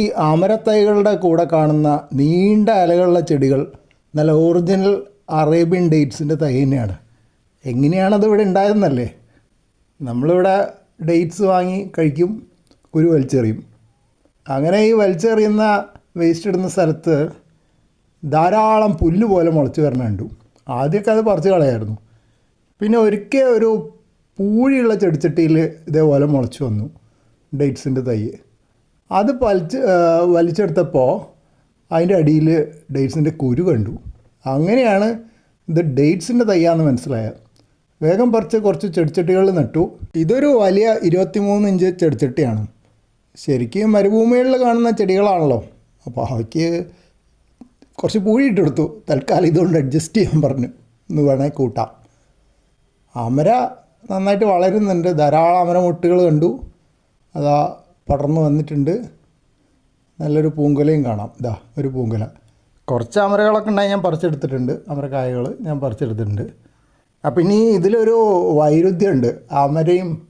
ഈ അമരത്തൈകളുടെ കൂടെ കാണുന്ന നീണ്ട അലകളുള്ള ചെടികൾ നല്ല ഒറിജിനൽ അറേബ്യൻ ഡേറ്റ്സിന്റെ തൈ തന്നെയാണ്. എങ്ങനെയാണത് ഇവിടെ ഉണ്ടായതെന്നല്ലേ? നമ്മളിവിടെ ഡേറ്റ്സ് വാങ്ങി കഴിക്കും ഒരു വലിച്ചെറിയും. അങ്ങനെ ഈ വലിച്ചെറിയുന്ന വേസ്റ്റ് ഇടുന്ന സ്ഥലത്ത് ധാരാളം പുല്ല് പോലെ മുളച്ച് വരണ കണ്ടു. ആദ്യമൊക്കെ അത് പറിച്ച് കളയായിരുന്നു. പിന്നെ ഒരിക്കൽ ഒരു പൂഴിയുള്ള ചെടിച്ചട്ടിയിൽ ഇതേപോലെ മുളച്ച് വന്നു ഡേറ്റ്സിന്റെ തൈ. അത് വലിച്ച് വലിച്ചെടുത്തപ്പോൾ അതിന്റെ അടിയിൽ ഡേറ്റ്സിന്റെ കുരു കണ്ടു. അങ്ങനെയാണ് ഇത് ഡേറ്റ്സിന്റെ തയ്യാന്ന് മനസ്സിലായത്. വേഗം പറിച്ച് കുറച്ച് ചെടിച്ചട്ടികൾ നട്ടു. ഇതൊരു വലിയ ഇരുപത്തിമൂന്ന് ഇഞ്ച് ചെടിച്ചട്ടിയാണ്. ശരിക്കും മരുഭൂമികളിൽ കാണുന്ന ചെടികളാണല്ലോ. അപ്പോൾ അവയ്ക്ക് കുറച്ച് പൂഴിയിട്ടെടുത്തു തൽക്കാലം ഇതുകൊണ്ട് അഡ്ജസ്റ്റ് ചെയ്യാൻ പറഞ്ഞു. എന്ന് വേണേൽ കൂട്ടാം. അമര നന്നായിട്ട് വളരുന്നുണ്ട്. ധാരാളം അമരമുട്ടുകൾ കണ്ടു. അതാ പടർന്നു വന്നിട്ടുണ്ട്. നല്ലൊരു പൂങ്കുലയും കാണാം. ഇതാ ഒരു പൂങ്കുല. കുറച്ച് അമരകളൊക്കെ ഉണ്ടായി ഞാൻ പറിച്ചെടുത്തിട്ടുണ്ട്. അമരക്കായകൾ ഞാൻ പറിച്ചെടുത്തിട്ടുണ്ട്. അപ്പം ഇനി ഇതിലൊരു വൈരുദ്ധ്യമുണ്ട്. അമരയും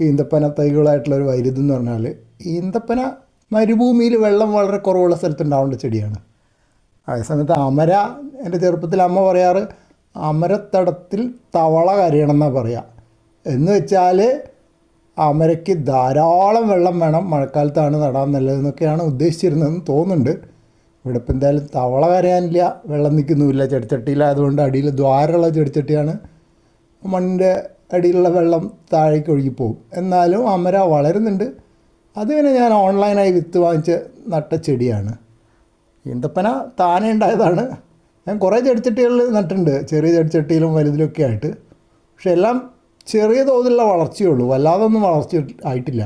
ഈന്തപ്പന തൈകളായിട്ടുള്ളൊരു വൈരുദ്ധ്യം എന്ന് പറഞ്ഞാൽ ഈന്തപ്പന മരുഭൂമിയിൽ വെള്ളം വളരെ കുറവുള്ള സ്ഥലത്തുണ്ടാവേണ്ട ചെടിയാണ്. അതേസമയത്ത് അമര എന്റെ ചെറുപ്പത്തിൽ അമ്മ പറയാറ് അമരത്തടത്തിൽ തവള കരയണം എന്നാണ് പറയുക എന്ന് വെച്ചാൽ അമരയ്ക്ക് ധാരാളം വെള്ളം വേണം മഴക്കാലത്താണ് നടാൻ നല്ലതെന്നൊക്കെയാണ് ഉദ്ദേശിച്ചിരുന്നതെന്ന് തോന്നുന്നുണ്ട്. ഇവിടെ ഇപ്പം എന്തായാലും തവള കരയാനില്ല വെള്ളം നിൽക്കുന്നുമില്ല ചെടിച്ചട്ടിയിലായതുകൊണ്ട് അടിയിൽ ദ്വാരമുള്ള ചെടിച്ചട്ടിയാണ്. മണ്ണിന്റെ അടിയിലുള്ള വെള്ളം താഴേക്ക് ഒഴുകിപ്പോവും എന്നാലും അമര വളരുന്നുണ്ട്. അതിങ്ങനെ ഞാൻ ഓൺലൈനായി വിത്ത് വാങ്ങിച്ച് നട്ട ചെടിയാണ്. ഈന്തപ്പന താനെ ഉണ്ടായതാണ്. ഞാൻ കുറേ ചെടിച്ചട്ടികളിൽ നട്ടിട്ടുണ്ട്. ചെറിയ ചെടിച്ചട്ടിയിലും വലുതിലൊക്കെ ആയിട്ട്. പക്ഷെ എല്ലാം ചെറിയ തോതിലുള്ള വളർച്ചയേ ഉള്ളൂ. വല്ലാതൊന്നും വളർച്ച ആയിട്ടില്ല.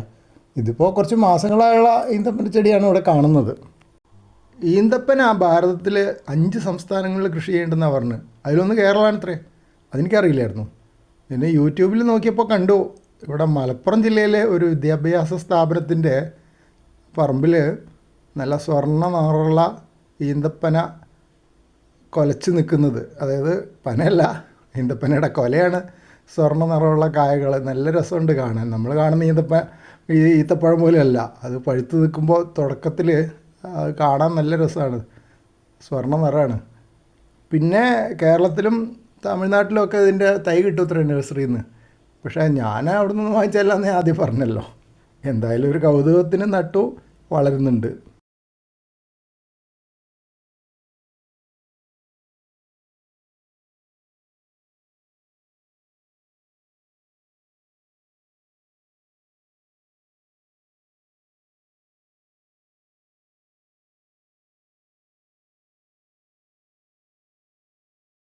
ഇതിപ്പോൾ കുറച്ച് മാസങ്ങളായുള്ള ഈന്തപ്പന ചെടിയാണ് ഇവിടെ കാണുന്നത്. ഈന്തപ്പന ഭാരതത്തിൽ അഞ്ച് സംസ്ഥാനങ്ങളിൽ കൃഷി ചെയ്യേണ്ടെന്നാണ് പറഞ്ഞു. അതിലൊന്ന് കേരളമാണ് അത്രേ അതെനിക്കറിയില്ലായിരുന്നു. പിന്നെ യൂട്യൂബിൽ നോക്കിയപ്പോൾ കണ്ടു. ഇവിടെ മലപ്പുറം ജില്ലയിലെ ഒരു വിദ്യാഭ്യാസ സ്ഥാപനത്തിന്റെ പറമ്പിൽ നല്ല സ്വർണ നിറമുള്ള ഈന്തപ്പന കൊലച്ച് നിൽക്കുന്നത്. അതായത് പനയല്ല ഈന്തപ്പനയുടെ കൊലയാണ്. സ്വർണ നിറമുള്ള കായകൾ നല്ല രസമുണ്ട് കാണാൻ. നമ്മൾ കാണുന്ന ഈന്തപ്പ ഈ ഈത്തപ്പഴം പോലെയല്ല. അത് പഴുത്ത് നിൽക്കുമ്പോൾ തുടക്കത്തിൽ കാണാൻ നല്ല രസമാണ്. സ്വർണ നിറമാണ്. പിന്നെ കേരളത്തിലും തമിഴ്നാട്ടിലും ഒക്കെ ഇതിന്റെ തൈ കിട്ടും ഇത്ര നഴ്സറിയിൽ നിന്ന് പക്ഷേ ഞാൻ അവിടെ നിന്ന് വാങ്ങിച്ചല്ലാന്ന് ഞാൻ ആദ്യം പറഞ്ഞല്ലോ. എന്തായാലും ഒരു കൗതുകത്തിന് നട്ടു വളരുന്നുണ്ട്.